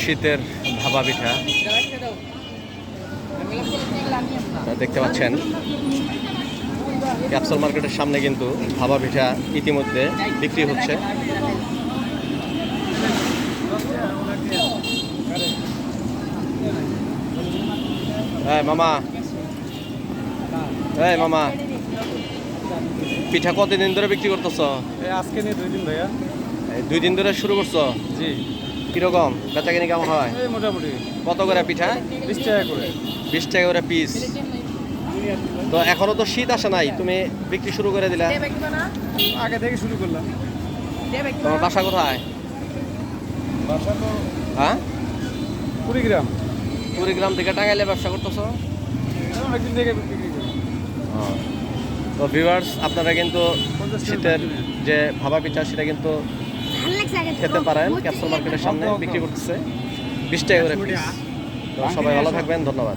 শীতের ভাবা পিঠা দেখতে পাচ্ছেন, ক্যাপসুল মার্কেটের সামনে কিন্তু ভাবা পিঠা ইতিমধ্যে বিক্রি হচ্ছে। মামা, এই মামা, পিঠা কতদিন ধরে বিক্রি করতেছ? আজকে নিয়ে দুই দিন ভাইয়া। দুই দিন ধরে শুরু করছ? জি। কীরকম? বেচা কিনি কেমন হয়? মোটামুটি। কত করে পিঠা? বিশ টাকা করে। বিশ টাকা করে পিস তো এখনও তো শীত আসে নাই তুমি বিক্রি শুরু করে দিলা। আগে থেকে শুরু করলাম। তোমার বাসা কোথায়? বাসা তো হ্যাঁ? কুড়িগ্রাম। কুড়িগ্রাম থেকে টাঙ্গাইলে ব্যবসা করতেছো? অনেকদিন থেকে বিক্রি করি। তো ভিউয়ার্স আপনারা কিন্তু শীতের যে ভাবা পিঠা সেটা কিন্তু খেতে পারেন ক্যাপসুল মার্কেটের সামনে বিক্রি করতেছে। বিশ টাকা করে সবাই ভালো থাকবেন ধন্যবাদ।